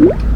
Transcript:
음.